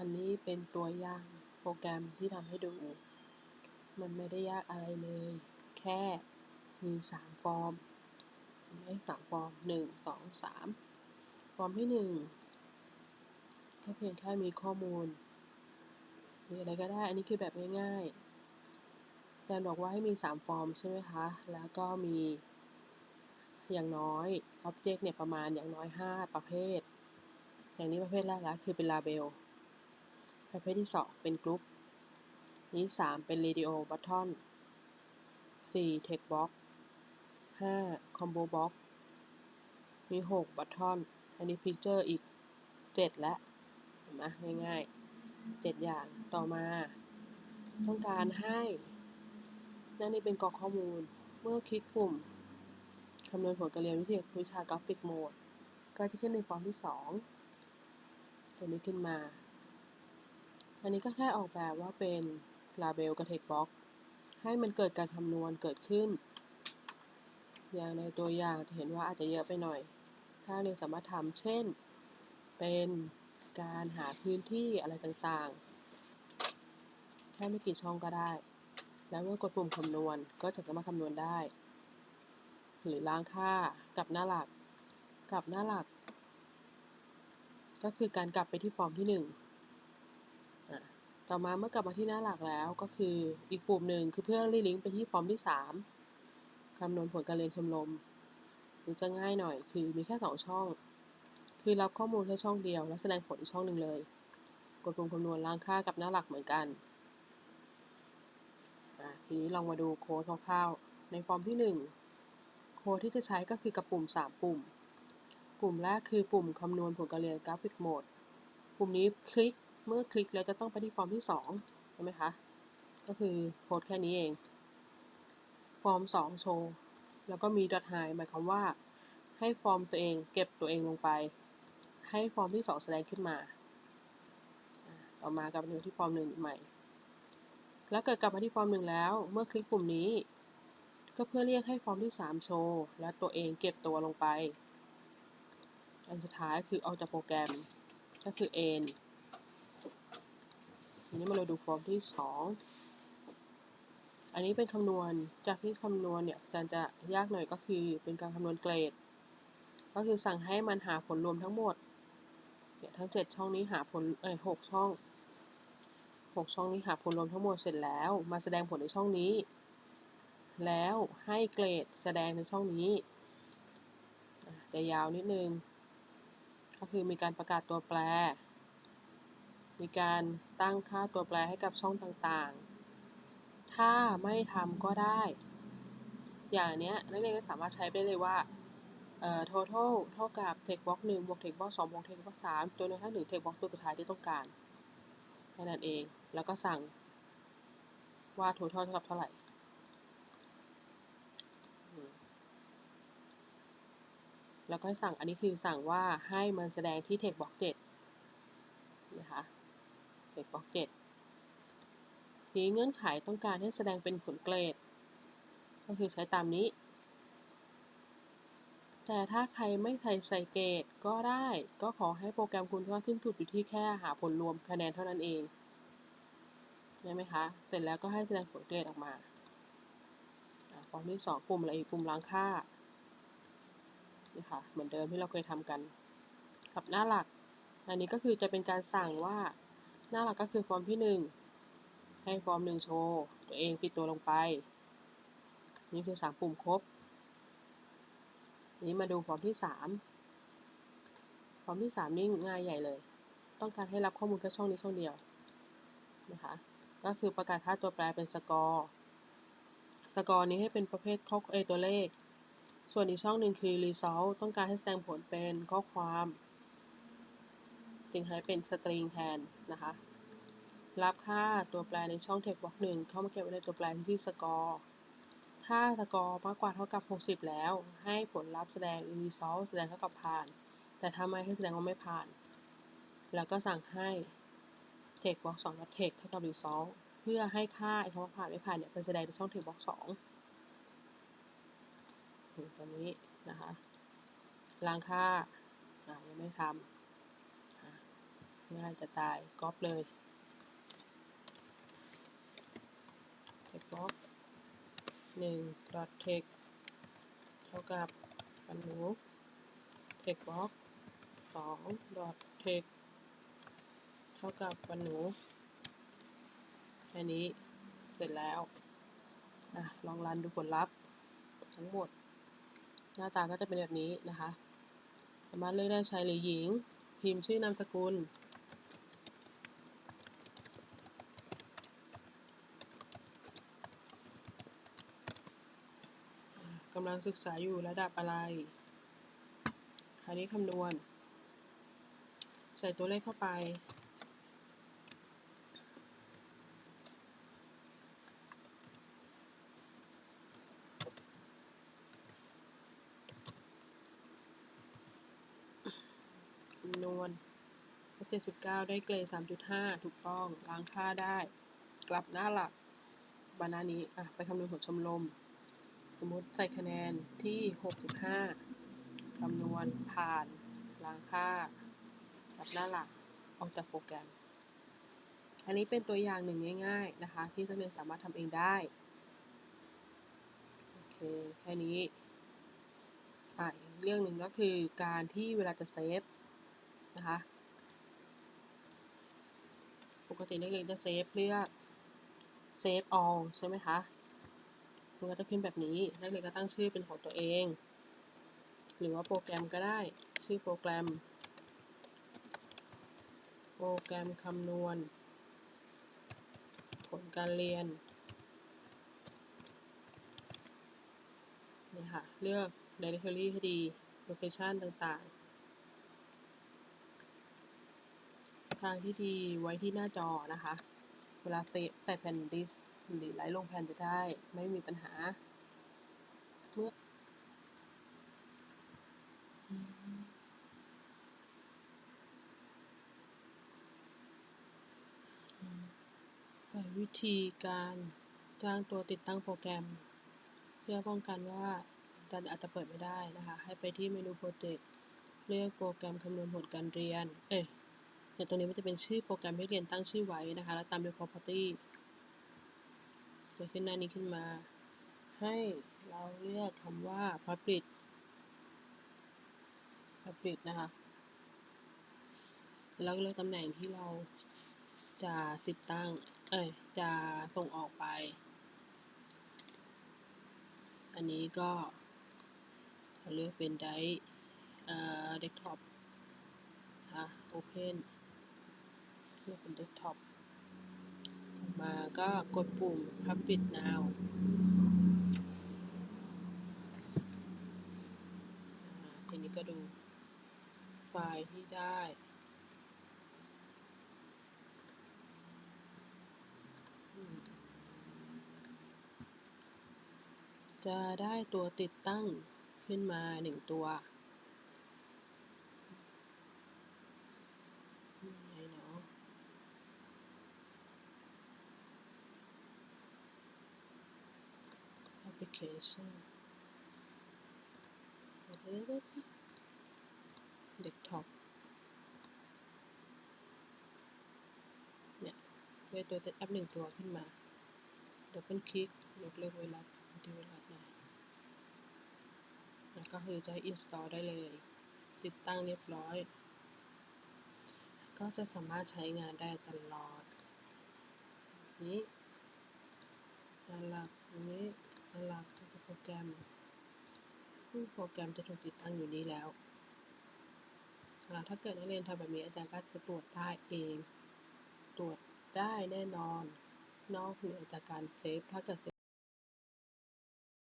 อันนี้เป็นตัวอย่างโปรแกรมที่ทำให้ดู มันไม่ได้ยากอะไรเลย แค่มีสามฟอร์มเห็นไหมสามฟอร์มหนึ่งสองสามฟอร์มที่หนึ่งก็เพียงแค่มีข้อมูลหรืออะไรก็ได้ อันนี้คือแบบง่ายๆแต่บอกว่าให้มีสามฟอร์มใช่ไหมคะ แล้วก็มีอย่างน้อย Object เนี่ยประมาณอย่างน้อย 5 ประเภท อย่างนี้ประเภทแรกแล้วคือเป็น Label ประเภทที่ 2 เป็น Group นี้ 3 เป็น Radio Button 4 Text Box 5 Combo Box มี 6 Button อันนี้ Picture อีก 7 แล้วเห็นไหมง่ายๆ 7 อย่างต่อมา ต้องการให้นั่นนี่เป็นกรอกข้อมูล เมื่อคลิกปุ่มคำนวณผลการเรียนวิทยาวิชากราฟิกโหมด ก็จะขึ้นในฟอร์มที่ 2 ตัวนี้ขึ้นมา อันนี้ก็แค่ออกแบบว่าเป็น Label กับ Text Box ให้มันเกิดการคำนวณเกิดขึ้น อย่างในตัวอย่างจะเห็นว่าอาจจะเยอะไปหน่อย ถ้าเรียนสามารถทำเช่น เป็นการหาพื้นที่อะไรต่างๆ แค่ไม่กี่ช่องก็ได้ แล้วเมื่อกดปุ่มคำนวณก็จะสามารถคำนวณได้ หรือล้างค่ากับหน้าหลัก กับหน้าหลัก ก็คือการกลับไปที่ฟอร์มที่ 1 ต่อมาเมื่อกลับมาที่หน้าหลักแล้วก็คืออีกปุ่มหนึ่งคือเพื่อรีลิงก์ไปที่ฟอร์มที่ 3คำนวณผลการเรียนชมรมหรือจะง่ายหน่อย คือมีแค่ 2 ช่อง คือรับข้อมูลแค่ช่องเดียว แล้วแสดงผลอีกช่องหนึ่งเลย กดปุ่มคำนวณล้างค่ากับหน้าหลักเหมือนกันทีนี้ลองมาดูโค้ดคร่าวๆในฟอร์มที่ 1 โค้ดที่จะใช้ก็คือกับปุ่ม 3 ปุ่ม ปุ่มแรกคือปุ่มคำนวณผลการเรียนกราฟิกโหมดปุ่มนี้คลิก เมื่อคลิกแล้วจะต้องไปที่ฟอร์มที่2ใช่ไหมคะ ก็คือโค้ดแค่นี้เอง ฟอร์ม 2 โชว์ แล้วก็มี dot high หมายความว่า ให้ฟอร์มตัวเองเก็บตัวเองลงไป ให้ฟอร์มที่2แสดงขึ้นมา ต่อมากลับมาที่ฟอร์มหนึ่งใหม่ แล้วเกิดกลับมาที่ฟอร์มหนึ่งแล้ว เมื่อคลิกปุ่มนี้ ก็เพื่อเรียกให้ฟอร์มที่ 3 โชว์ และตัวเองเก็บตัวลงไป อันสุดท้ายคือออกจากโปรแกรม ก็คือ n ทีนี้มาเราดูฟอร์มที่2อันนี้เป็นคำนวณ จากที่คำนวณเนี่ยการจะยากหน่อยก็คือเป็นการคำนวณเกรด ก็คือสั่งให้มันหาผลรวมทั้งหมด เนี่ยทั้ง 7 ช่องนี้หาผล เอ้ย6ช่อง 6 ช่องนี้หาผลรวมทั้งหมดเสร็จแล้ว มาแสดงผลในช่องนี้ แล้วให้เกรดแสดงในช่องนี้จะยาวนิดนึง ก็คือมีการประกาศตัวแปร มีการตั้งค่าตัวแปรให้กับช่องต่างๆ ถ้าไม่ทำก็ได้ อย่างนี้นักเรียนก็สามารถใช้ไปเลยว่าเอ่อ total เท่ากับ text box 1บวก text box 2บวก text box 3ตัวนั้นถ้า1 text box ตัวสุดท้ายที่ต้องการแค่นั้นเอง แล้วก็สั่งว่า total เท่ากับเท่าไหร่แล้วก็สั่งอันนี้คือสั่งว่าให้มันแสดงที่ text box 7 text box 7ทีเงื่อนไขต้องการให้แสดงเป็นผลเกรด ก็คือใช้ตามนี้ แต่ถ้าใครไม่ใส่ใส่เกรดก็ได้ ก็ขอให้โปรแกรมคุณขึ้นสุดอยู่ที่แค่หาผลรวมคะแนนเท่านั้นเองใช่ไหมคะ เสร็จแล้วก็ให้แสดงผลเกรดออกมาฟอร์มที่2ปุ่มอะไรอีกปุ่มล้างค่านี่ค่ะเหมือนเดิมที่เราเคยทำกัน กับหน้าหลัก อันนี้ก็คือจะเป็นการสั่งว่า หน้าหลักก็คือฟอร์มที่ 1 ให้ฟอร์ม1โชว์ ตัวเองปิดตัวลงไป นี่คือ 3 ปุ่มครบ นี้มาดูฟอร์มที่ 3 ฟอร์มที่ 3 นี่ง่ายใหญ่เลย ต้องการให้รับข้อมูลแค่ช่องนี้ช่องเดียวนะคะ ก็คือประกาศค่าตัวแปรเป็นสกอร์ สกอร์นี้ให้เป็นประเภทข้อเอตัวเลข ส่วนอีกช่องหนึ่งคือ result ต้องการให้แสดงผลเป็นข้อความ จึงให้เป็นสตริงแทนนะคะ รับค่าตัวแปรในช่อง text box 1เข้ามาเก็บไว้ในตัวแปรที่ชื่อ score ถ้าสกอร์มากกว่าเท่ากับ 60 แล้ว ให้ผลลัพธ์แสดง result แสดงเท่ากับผ่าน แต่ถ้าไม่ให้แสดงว่าไม่ผ่าน แล้วก็สั่งให้ text box 2 text เท่ากับ result เพื่อให้ค่าไอ้คำว่าผ่านไม่ผ่านเนี่ยเป็นแสดงในช่อง text box 2ตัวนี้นะคะล้างค่ายังไม่ทำ ง่ายจะตายก๊อปเลยเทคบล็อกหนึ่ง dot text เท่ากับปันหนู text box สอง dot text เท่ากับปันหนูแค่นี้เสร็จแล้วอะลองรันดูผลลัพธ์ทั้งหมด หน้าตาก็จะเป็นแบบนี้นะคะ สามารถเลือกได้ชายหรือหญิง พิมพ์ชื่อนามสกุลำลังศึกษาอยู่ระดับอะไร คราวนี้คำนวณ ใส่ตัวเลขเข้าไป คำนวณ79ได้เกรด3.5ถูกต้องล้างค่าได้ กลับหน้าหลักบานานี้ อะ ไปคำนวณผลชมรม สมมติใส่คะแนนที่ 65 คำนวณผ่านล้างค่ากลับหน้าหลักออกจากโปรแกรม อันนี้เป็นตัวอย่างหนึ่งง่าย ๆ นะคะ ที่นักเรียนสามารถทำเองได้ โอเค แค่นี้อะอีกเรื่องหนึ่งก็คือการที่เวลาจะเซฟนะคะ ปกตินักเรียนจะเซฟเลือก save all ใช่ไหมคะ มันก็จะขึ้นแบบนี้ นักเรียนก็ตั้งชื่อเป็นของตัวเอง หรือว่าโปรแกรมก็ได้ ชื่อโปรแกรม โปรแกรมคำนวณ ผลการเรียนนี่ค่ะ เลือก directory ให้ดี location ต่างๆ ทางที่ดีไว้ที่หน้าจอนะคะ เวลาเซฟใส่แผ่นดิสก์หรือไลท์ลงแผ่นจะได้ไม่มีปัญหา เมื่อแต่วิธีการจ้างตัวติดตั้งโปรแกรม เพื่อป้องกันว่าดันอาจจะเปิดไม่ได้นะคะ ให้ไปที่เมนูโปรเจกต์เลือกโปรแกรมคำนวณผลการเรียน เอ้ย เนี่ยตรงนี้มันจะเป็นชื่อโปรแกรมที่เรียนตั้งชื่อไว้นะคะ แล้วตามด้วย property จะขึ้นหน้านี้ขึ้นมา ให้เราเลือกคำว่า public public นะคะ แล้วเลือกตำแหน่งที่เราจะติดตั้ง เอ้ย จะส่งออกไป อันนี้ก็เลือกเป็นไดเอ่อ desktop นะคะ open เลือกเป็น desktop ออกมาก็กดปุ่ม public now ทีนี้ก็ดูไฟล์ที่ได้จะได้ตัวติดตั้งขึ้นมาหนึ่งตัวไหนเนาะ application เดี๋ยวเดี๋ยวเดี๋ยว desktop เนี่ยได้ตัวเซตอัพหนึ่งตัวขึ้นมาดับเบิลคลิกยกเลิกไวรัสที่ไวรัสหน่อยแล้วก็คือจะ install ได้เลย ติดตั้งเรียบร้อย ก็จะสามารถใช้งานได้ตลอดนี้นหลักตรงนี้ หลักทุกโปรแกรมซึ่งโปรแกรมจะถูกติดตั้งอยู่นี้แล้วถ้าเกิดนักเรียนทำแบบนี้อาจารย์ก็จะตรวจได้เอง ตรวจได้แน่นอน นอกเหนือจากการเซฟถ้าเกิด